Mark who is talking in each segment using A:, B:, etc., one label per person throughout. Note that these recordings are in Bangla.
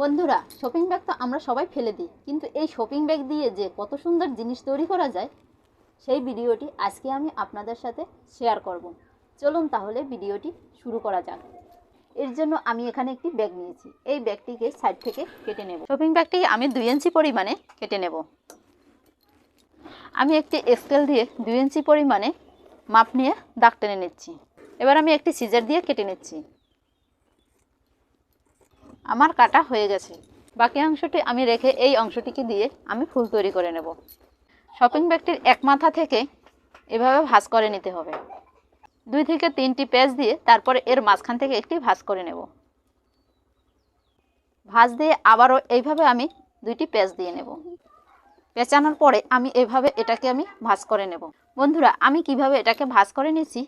A: বন্ধুরা শপিং ব্যাগ তো আমরা সবাই ফেলে দিই, কিন্তু এই শপিং ব্যাগ দিয়ে যে কত সুন্দর জিনিস তৈরি করা যায়, সেই ভিডিওটি আজকে আমি আপনাদের সাথে শেয়ার করব। চলুন তাহলে ভিডিওটি শুরু করা যাক। এর জন্য আমি এখানে একটি ব্যাগ নিয়েছি। এই ব্যাগটিকে সাইড থেকে কেটে নেব। শপিং ব্যাগটি আমি দুই ইঞ্চি পরিমাণে কেটে নেব। আমি একটি স্কেল দিয়ে দুই ইঞ্চি পরিমাণে মাপ নিয়ে দাগ টেনে নিচ্ছি। এবার আমি একটি সিজার দিয়ে কেটে নিচ্ছি। আমার কাটা হয়ে গেছে। বাকি অংশটি আমি রেখে এই অংশটিকে দিয়ে আমি ফুল তৈরি করে নেব। শপিং ব্যাগটির এক মাথা থেকে এভাবে ভাঁজ করে নিতে হবে। দুই থেকে তিনটি পেজ দিয়ে তারপরে এর মাঝখান থেকে একটি ভাঁজ করে নেব। ভাঁজ দিয়ে আবারও এইভাবে আমি দুইটি পেজ দিয়ে নেব। পেঁচানোর পরে আমি এভাবে এটাকে আমি ভাঁজ করে নেব। বন্ধুরা, আমি কীভাবে এটাকে ভাঁজ করে নিয়েছি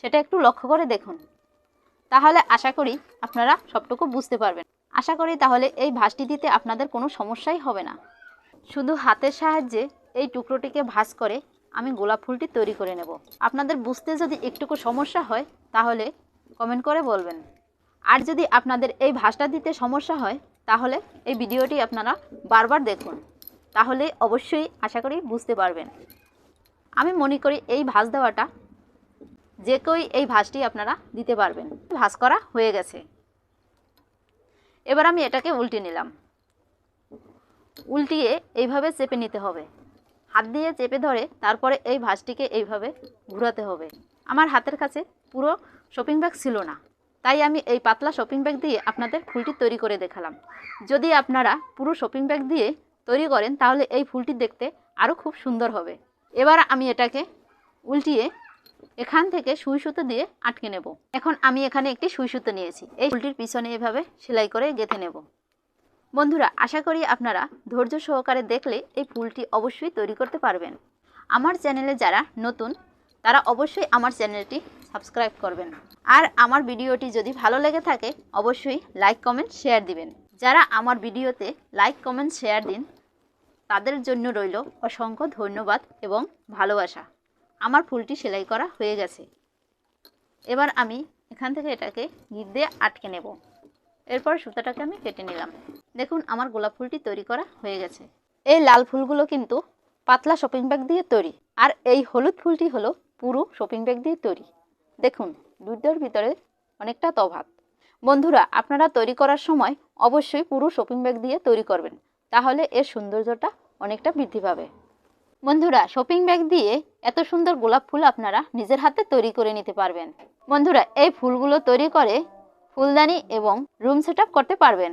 A: সেটা একটু লক্ষ্য করে দেখুন। তাহলে আশা করি আপনারা সবটুকু বুঝতে পারবেন। আশা করি তাহলে এই ভাঁজটি দিতে আপনাদের কোনো সমস্যাই হবে না। শুধু হাতের সাহায্যে এই টুকরোটিকে ভাঁজ করে আমি গোলাপ ফুলটি তৈরি করে নেব। আপনাদের বুঝতে যদি একটুকু সমস্যা হয়, তাহলে কমেন্ট করে বলবেন। আর যদি আপনাদের এই ভাঁজটা দিতে সমস্যা হয়, তাহলে এই ভিডিওটি আপনারা বারবার দেখুন। তাহলে অবশ্যই আশা করি বুঝতে পারবেন। আমি মনে করি এই ভাঁজ দেওয়াটা যে কেউই এই ভাঁজটি আপনারা দিতে পারবেন। ভাঁজ করা হয়ে গেছে। এবার আমি এটাকে উল্টে নিলাম। উল্টিয়ে এইভাবে চেপে নিতে হবে। হাত দিয়ে চেপে ধরে তারপরে এই ভাঁজটিকে এইভাবে ঘুরাতে হবে। আমার হাতের কাছে পুরো শপিং ব্যাগ ছিল না। তাই আমি এই পাতলা শপিং ব্যাগ দিয়ে আপনাদের ফুলটি তৈরি করে দেখালাম। যদি আপনারা পুরো শপিং ব্যাগ দিয়ে তৈরি করেন, তাহলে এই ফুলটি দেখতে আরও খুব সুন্দর হবে। এবার আমি এটাকে উল্টিয়ে এখান থেকে সুই সুতো দিয়ে আটকে নেব। এখন আমি এখানে একটি সুই সুতো নিয়েছি। এই ফুলটির পিছনে এভাবে সেলাই করে গেঁথে নেব। বন্ধুরা, আশা করি আপনারা ধৈর্য সহকারে দেখলে এই ফুলটি অবশ্যই তৈরি করতে পারবেন। আমার চ্যানেলে যারা নতুন, তারা অবশ্যই আমার চ্যানেলটি সাবস্ক্রাইব করবেন। আর আমার ভিডিওটি যদি ভালো লেগে থাকে, অবশ্যই লাইক, কমেন্ট, শেয়ার দিবেন। যারা আমার ভিডিওতে লাইক, কমেন্ট, শেয়ার দিন, তাদের জন্য রইল অসংখ্য ধন্যবাদ এবং ভালোবাসা। আমার ফুলটি সেলাই করা হয়ে গেছে। এবার আমি এখান থেকে এটাকে গিট দিয়ে আটকে নেব। এরপর সুতাটাকে আমি কেটে নিলাম। দেখুন, আমার গোলাপ ফুলটি তৈরি করা হয়ে গেছে। এই লাল ফুলগুলো কিন্তু পাতলা শপিং ব্যাগ দিয়ে তৈরি। আর এই হলুদ ফুলটি হলো পুরো শপিং ব্যাগ দিয়ে তৈরি। দেখুন দুইটার ভিতরে অনেকটা তফাৎ। বন্ধুরা, আপনারা তৈরি করার সময় অবশ্যই পুরো শপিং ব্যাগ দিয়ে তৈরি করবেন। তাহলে এর সৌন্দর্যটা অনেকটা বৃদ্ধি পাবে। বন্ধুরা শপিং ব্যাগ দিয়ে এত সুন্দর গোলাপ ফুল আপনারা নিজের হাতে তৈরি করে নিতে পারবেন। বন্ধুরা, এই ফুলগুলো তৈরি করে ফুলদানি এবং রুম সেট করতে পারবেন।